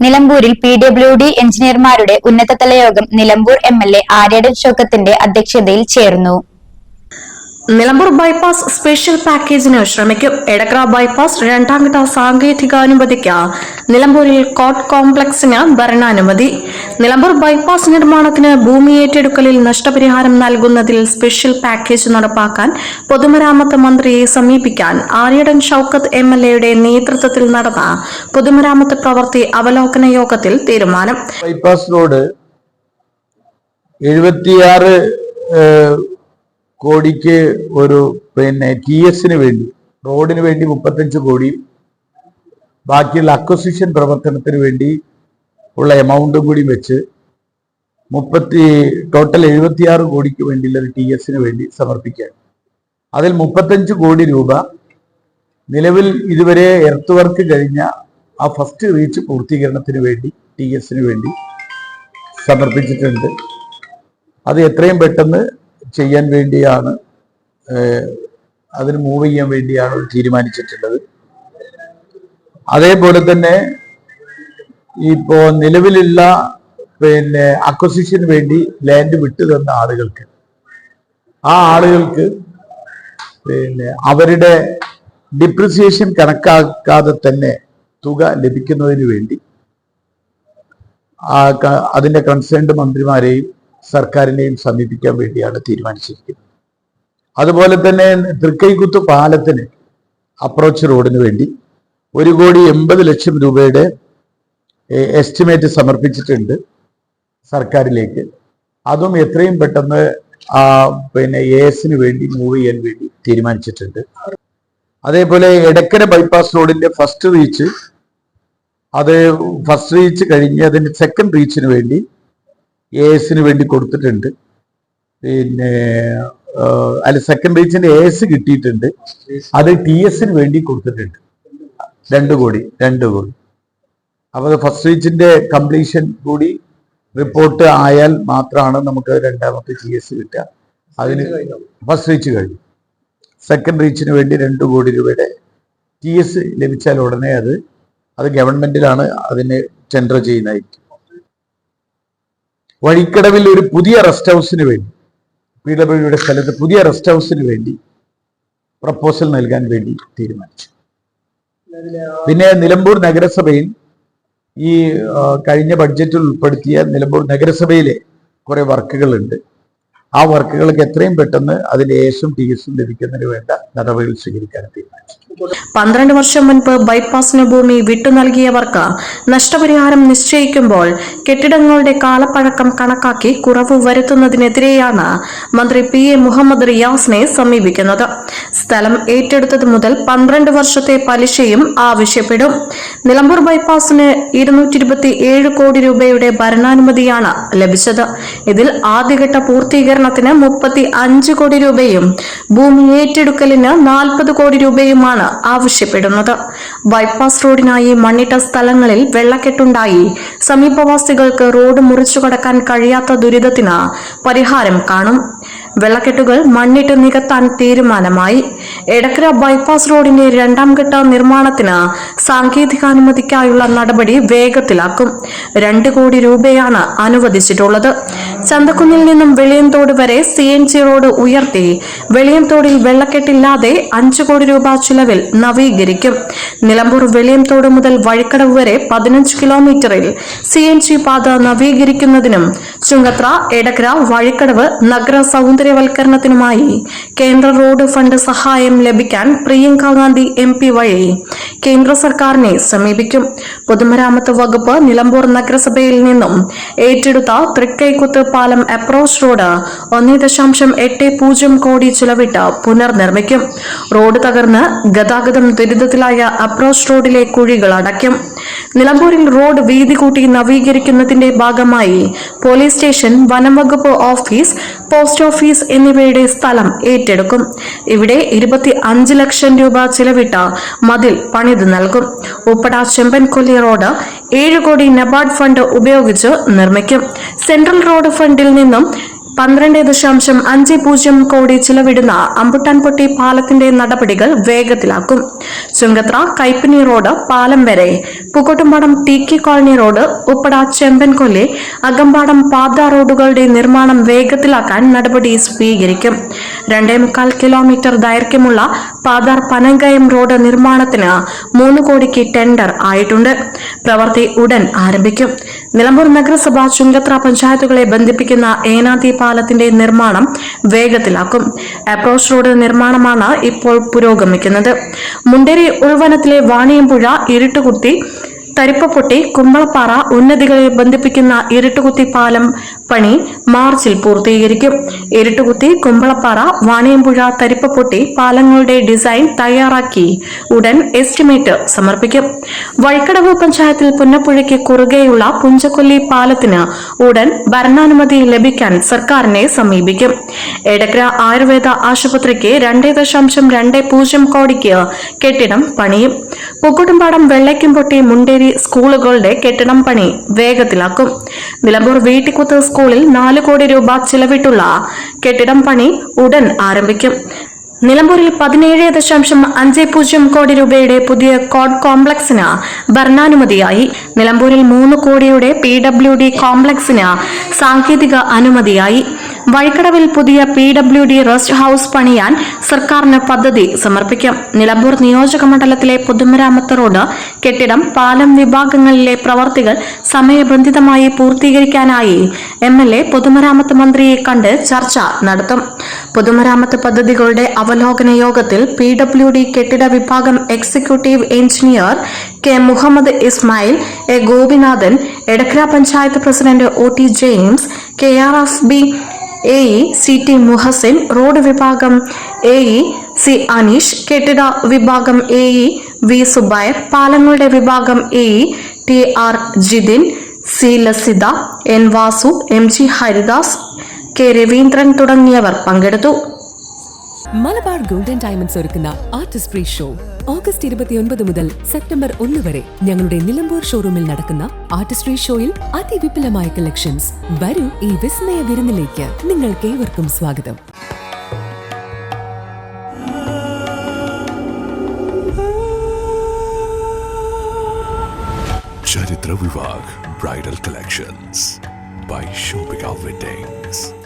നിലമ്പൂരിൽ P W D എഞ്ചിനീയർമാരുടെ ഉന്നതതല യോഗം Nilambur M L A Aryadan ഷോക്കത്തിന്റെ അധ്യക്ഷതയിൽ ചേർന്നു. നിലമ്പൂർ ബൈപ്പാസ് സ്പെഷ്യൽ പാക്കേജിന് ശ്രമിക്കും. എടക്ര ബൈപ്പാസ് രണ്ടാംഘട്ട സാങ്കേതികാനുമതിക്ക് നിലമ്പൂരിൽ കോട്ട് കോംപ്ലക്സിന് ഭരണാനുമതി. നിലമ്പൂർ ബൈപ്പാസ് നിർമ്മാണത്തിന് ഭൂമി ഏറ്റെടുക്കലിൽ നഷ്ടപരിഹാരം നൽകുന്നതിൽ സ്പെഷ്യൽ പാക്കേജ് നടപ്പാക്കാൻ പൊതുമരാമത്ത് മന്ത്രിയെ സമീപിക്കാൻ ആര്യടൻ ഷൌക്കത്ത് എം എൽ എയുടെ നേതൃത്വത്തിൽ നടന്ന പൊതുമരാമത്ത് പ്രവൃത്തി അവലോകന യോഗത്തിൽ തീരുമാനം. ബൈപ്പാസ് റോഡ് എഴുപത്തിയാറ് കോടിക്ക് ഒരു പിന്നെ ടി എസിന് വേണ്ടി റോഡിന് വേണ്ടി മുപ്പത്തഞ്ച് കോടി ബാക്കിയുള്ള അക്വസിഷൻ പ്രവർത്തനത്തിന് വേണ്ടി ഉള്ള എമൗണ്ടും കൂടി വെച്ച് മുപ്പത്തി ടോട്ടൽ എഴുപത്തിയാറ് കോടിക്ക് വേണ്ടിയുള്ള ഒരു ടി എസിന് വേണ്ടി സമർപ്പിക്കാൻ അതിൽ മുപ്പത്തഞ്ച് കോടി രൂപ നിലവിൽ ഇതുവരെ എർത്ത് വർക്ക് കഴിഞ്ഞ ആ ഫസ്റ്റ് റീച്ച് പൂർത്തീകരണത്തിന് വേണ്ടി ടി എസിന് വേണ്ടി സമർപ്പിച്ചിട്ടുണ്ട്. അത് എത്രയും പെട്ടെന്ന് ചെയ്യാൻ വേണ്ടിയാണ് അതിന് മൂവ് ചെയ്യാൻ വേണ്ടിയാണ് തീരുമാനിച്ചിട്ടുള്ളത്. അതേപോലെ തന്നെ ഇപ്പോ നിലവിലുള്ള പിന്നെ അക്വസിഷന് വേണ്ടി ലാൻഡ് വിട്ടു തന്ന ആളുകൾക്ക് ആ ആളുകൾക്ക് പിന്നെ അവരുടെ ഡിപ്രിസിയേഷൻ കണക്കാക്കാതെ തന്നെ തുക ലഭിക്കുന്നതിന് വേണ്ടി ആ അതിന്റെ കൺസേൺഡ് മന്ത്രിമാരെയും സർക്കാരിനെയും സമീപിക്കാൻ വേണ്ടിയാണ് തീരുമാനിച്ചിരിക്കുന്നത്. അതുപോലെ തന്നെ തൃക്കൈക്കുത്ത് പാലത്തിന് അപ്രോച്ച് റോഡിന് വേണ്ടി ഒരു കോടി എൺപത് ലക്ഷം രൂപയുടെ എസ്റ്റിമേറ്റ് സമർപ്പിച്ചിട്ടുണ്ട് സർക്കാരിലേക്ക്. അതും എത്രയും പെട്ടെന്ന് പിന്നെ എ എസിന് വേണ്ടി മൂവ് ചെയ്യാൻ വേണ്ടി തീരുമാനിച്ചിട്ടുണ്ട്. അതേപോലെ എടക്കര ബൈപ്പാസ് റോഡിന്റെ ഫസ്റ്റ് റീച്ച് അത് ഫസ്റ്റ് റീച്ച് കഴിഞ്ഞ് അതിന്റെ സെക്കൻഡ് റീച്ചിന് വേണ്ടി എ എസിന് വേണ്ടി കൊടുത്തിട്ടുണ്ട്. പിന്നെ അല്ല സെക്കൻഡ് റീച്ചിന്റെ എ എസ് കിട്ടിയിട്ടുണ്ട്. അത് ടി എസിന് വേണ്ടി കൊടുത്തിട്ടുണ്ട്. രണ്ട് കോടി രണ്ട് കോടി. അപ്പോൾ ഫസ്റ്റ് റീച്ചിന്റെ കംപ്ലീഷൻ കൂടി റിപ്പോർട്ട് ആയാൽ മാത്രമാണ് നമുക്ക് രണ്ടാമത്തെ ടി എസ് കിട്ടുക. അതിന് ഫസ്റ്റ് റീച്ച് കഴിഞ്ഞു? സെക്കൻഡ് റീച്ചിന് വേണ്ടി രണ്ട് കോടി രൂപയുടെ ടി എസ് ലഭിച്ചാൽ ഉടനെ അത് അത് ഗവൺമെന്റിലാണ് അതിന് ടെൻഡർ ചെയ്യുന്നതായിരിക്കും. വഴിക്കടവിൽ ഒരു പുതിയ റെസ്റ്റ് ഹൗസിന് വേണ്ടി പി ഡബ്ല്യുഡിയുടെ സ്ഥലത്ത് പുതിയ റെസ്റ്റ് ഹൗസിന് വേണ്ടി പ്രപ്പോസൽ നൽകാൻ വേണ്ടി തീരുമാനിച്ചു. പിന്നെ നിലമ്പൂർ നഗരസഭയിൽ ഈ കഴിഞ്ഞ ബഡ്ജറ്റിൽ ഉൾപ്പെടുത്തിയ നിലമ്പൂർ നഗരസഭയിലെ കുറെ വർക്കുകളുണ്ട്. ആ വർക്കുകൾക്ക് എത്രയും പെട്ടെന്ന് അതിന്റെ എസും ടി എസും ലഭിക്കുന്നതിന് വേണ്ട നടപടികൾ സ്വീകരിക്കാൻ തീരുമാനിച്ചു. പന്ത്രണ്ട് വർഷം മുൻപ് ബൈപ്പാസിന് ഭൂമി വിട്ടു നൽകിയവർക്ക് നഷ്ടപരിഹാരം നിശ്ചയിക്കുമ്പോൾ കെട്ടിടങ്ങളുടെ കാലപ്പഴക്കം കണക്കാക്കി കുറവ് വരുത്തുന്നതിനെതിരെയാണ് മന്ത്രി പി എ മുഹമ്മദ് റിയാസിനെ സമീപിക്കുന്നത്. സ്ഥലം ഏറ്റെടുത്തത് മുതൽ പന്ത്രണ്ട് വർഷത്തെ പലിശയും ആവശ്യപ്പെടും. നിലമ്പൂർ ബൈപ്പാസിന് ഇരുന്നൂറ്റി കോടി രൂപയുടെ ഭരണാനുമതിയാണ് ലഭിച്ചത്. ഇതിൽ ആദ്യഘട്ട പൂർത്തീകരണത്തിന് മുപ്പത്തി കോടി രൂപയും ഭൂമി ഏറ്റെടുക്കലിന് നാൽപ്പത് കോടി രൂപയുമാണ് ആവശ്യപ്പെടുന്നത്. ബൈപ്പാസ് റോഡിനായി മണ്ണിട്ട സ്ഥലങ്ങളിൽ വെള്ളക്കെട്ടുണ്ടായി. സമീപവാസികൾക്ക് റോഡ് മുറിച്ചുകടക്കാൻ കഴിയാത്ത ദുരിതത്തിന് പരിഹാരം കാണും. വെള്ളക്കെട്ടുകൾ മണ്ണിട്ട് നികത്താൻ തീരുമാനമായി. എടക്കര ബൈപ്പാസ് റോഡിന്റെ രണ്ടാം ഘട്ട നിർമ്മാണത്തിന് സാങ്കേതികാനുമതിക്കായുള്ള നടപടി വേഗത്തിലാക്കും. രണ്ട് കോടി രൂപയാണ് അനുവദിച്ചിട്ടുള്ളത്. ചന്തക്കുന്നിൽ നിന്നും വെളിയന്തോട് വരെ സി എൻ ജി റോഡ് ഉയർത്തി. വെളിയന്തോടിൽ വെള്ളക്കെട്ടില്ലാതെ അഞ്ചു കോടി രൂപ ചിലവിൽ നവീകരിക്കും. നിലമ്പൂർ വെളിയന്തോട് മുതൽ വഴിക്കടവ് വരെ പതിനഞ്ച് കിലോമീറ്ററിൽ സി എൻ ജി പാത നവീകരിക്കുന്നതിനും ചുങ്കത്ര എടക്കര വഴിക്കടവ് നഗര സൗന്ദര്യവൽക്കരണത്തിനുമായി കേന്ദ്ര റോഡ് ഫണ്ട് സഹായം ലഭിക്കാൻ പ്രിയങ്ക ഗാന്ധി എം പി വഴി കേന്ദ്ര സർക്കാരിനെ സമീപിക്കും. പൊതുമരാമത്ത് വകുപ്പ് നിലമ്പൂർ നഗരസഭയിൽ നിന്നും ഏറ്റെടുത്ത തൃക്കൈക്കുത്ത് പാലം അപ്രോച്ച് റോഡ് ഒന്നേ ദശാംശം എട്ട് പൂജ്യം കോടി ചിലവിട്ട് പുനർനിർമ്മിക്കും. റോഡ് തകർന്ന് ഗതാഗതം ദുരിതത്തിലായ അപ്രോച്ച് റോഡിലെ കുഴികൾ അടയ്ക്കും. നിലമ്പൂരിൽ റോഡ് വീതി കൂട്ടി നവീകരിക്കുന്നതിന്റെ ഭാഗമായി പോലീസ് സ്റ്റേഷൻ വനംവകുപ്പ് ഓഫീസ് പോസ്റ്റ് ഓഫീസ് എന്നിവയുടെ സ്ഥലം ഏറ്റെടുക്കും. ഇവിടെ ഇരുപത്തി അഞ്ച് ലക്ഷം രൂപ ചിലവിട്ട് മതിൽ പണിത് നൽകും. ഉപ്പട ചെമ്പൻകൊല്ലി റോഡ് ഏഴ് കോടി നബാർഡ് ഫണ്ട് ഉപയോഗിച്ച് നിർമ്മിക്കും. സെൻട്രൽ റോഡ് ഫണ്ടിൽ നിന്നും പന്ത്രണ്ട് ദശാംശം അഞ്ച് പൂജ്യം കോടി ചിലവിടുന്ന അമ്പുട്ടാൻപൊട്ടി പാലത്തിന്റെ നടപടികൾ വേഗത്തിലാക്കും. ചുങ്കത്ര കൈപ്പിനി റോഡ് പാലം വരെ. Pookkottumpadam T K colony road Uppada Chempankolli Akampadam പാത റോഡുകളുടെ നിർമ്മാണം വേഗത്തിലാക്കാൻ നടപടി സ്വീകരിക്കും. രണ്ടേ മുക്കാൽ കിലോമീറ്റർ ദൈർഘ്യമുള്ള പാതാർ പനങ്കയം റോഡ് നിർമ്മാണത്തിന് മൂന്ന് കോടിക്ക് ടെൻഡർ ആയിട്ടുണ്ട്. പ്രവൃത്തി ഉടൻ ആരംഭിക്കും. നിലമ്പൂർ നഗരസഭ ചുങ്കത്ര പഞ്ചായത്തുകളെ ബന്ധിപ്പിക്കുന്ന ഏനാതി പാലത്തിന്റെ നിർമ്മാണം വേഗത്തിലാക്കും. അപ്രോച്ച് റോഡ് നിർമ്മാണമാണ് ഇപ്പോൾ പുരോഗമിക്കുന്നത്. മുണ്ടേരി ഉൾവനത്തിലെ വാണിയമ്പുഴ ഇരുട്ടുകുത്തി തരിപ്പപ്പൊട്ടി കുമ്പളപ്പാറ ഉന്നതികളെ ബന്ധിപ്പിക്കുന്ന ഇരുട്ടുകുത്തി പാലം പണി മാർച്ചിൽ പൂർത്തീകരിക്കും. ഇരുട്ടുകുത്തി കുമ്പളപ്പാറ വാണിയമ്പുഴ തരിപ്പപ്പൊട്ടി പാലങ്ങളുടെ ഡിസൈൻ തയ്യാറാക്കി ഉടൻ എസ്റ്റിമേറ്റ് സമർപ്പിക്കും. വഴിക്കടവ് പഞ്ചായത്തിൽ പുന്നപ്പുഴയ്ക്ക് കുറുകെയുള്ള പുഞ്ചക്കൊല്ലി പാലത്തിന് ഉടൻ ഭരണാനുമതി ലഭിക്കാൻ സർക്കാരിനെ സമീപിക്കും. എടക്കര ആയുർവേദ ആശുപത്രിക്ക് രണ്ടേ ദശാംശം രണ്ട് പൂജ്യം കോടിക്ക് കെട്ടിടം പണിയും. പൂക്കോട്ടുംപാടം വെള്ളയ്ക്കുംപൊട്ടി മുണ്ടേരി സ്കൂളുകളുടെ കെട്ടിടം പണി വേഗത്തിലാക്കും. നിലമ്പൂർ വീട്ടിക്കുത്ത് സ്കൂളിൽ നാല് കോടി രൂപ ചിലവിട്ടുള്ള കെട്ടിടം പണി ഉടൻ ആരംഭിക്കും. നിലമ്പൂരിൽ പതിനേഴ് ദശാംശം അഞ്ച് പൂജ്യം കോടി രൂപയുടെ പുതിയ കോഡ് കോംപ്ലക്സിന് ഭരണാനുമതിയായി. നിലമ്പൂരിൽ മൂന്ന് കോടിയുടെ പി ഡബ്ല്യു ഡി കോംപ്ലക്സിന് സാങ്കേതിക അനുമതിയായി. വഴിക്കടവിൽ പുതിയ P W D rest house പണിയാൻ സർക്കാരിന് പദ്ധതി സമർപ്പിക്കും. നിലമ്പൂർ നിയോജക മണ്ഡലത്തിലെ പൊതുമരാമത്ത് റോഡ് കെട്ടിടം പാലം വിഭാഗങ്ങളിലെ പ്രവർത്തികൾ സമയബന്ധിതമായി പൂർത്തീകരിക്കാനായി എം എൽ എ പൊതുമരാമത്ത് മന്ത്രിയെ കണ്ട് ചർച്ച നടത്തും. പൊതുമരാമത്ത് പദ്ധതികളുടെ അവലോകന യോഗത്തിൽ പി ഡബ്ല്യു ഡി കെട്ടിട വിഭാഗം executive engineer K Muhammad Ismail A Gopinathan Edakkara panchayat president O T James K R F B A E C T Muhasin road വിഭാഗം എ ഇ സി അനീഷ് കെട്ടിട വിഭാഗം എ ഇ വി സുബൈർ പാലങ്ങളുടെ വിഭാഗം A E T R Jithin C Lasitha N Vasu M G Haridas K Raveendran തുടങ്ങിയവർ പങ്കെടുത്തു. Malabar golden diamonds ഒരുക്കുന്ന artist free show. August ഇരുപത്തിയൊൻപത് മുതൽ സെപ്റ്റംബർ ഒന്ന് വരെ ഞങ്ങളുടെ നിലമ്പൂർ ഷോറൂമിൽ നടക്കുന്ന ആർട്ടിസ്ട്രി ഷോയിൽ അതിവിപുലമായ കളക്ഷൻസ്. വരൂ ഈ വിസ്മയ വിരുന്നിലേക്ക്. നിങ്ങൾക്ക് ഏവർക്കും സ്വാഗതം Charitra bridal collections. By shopping.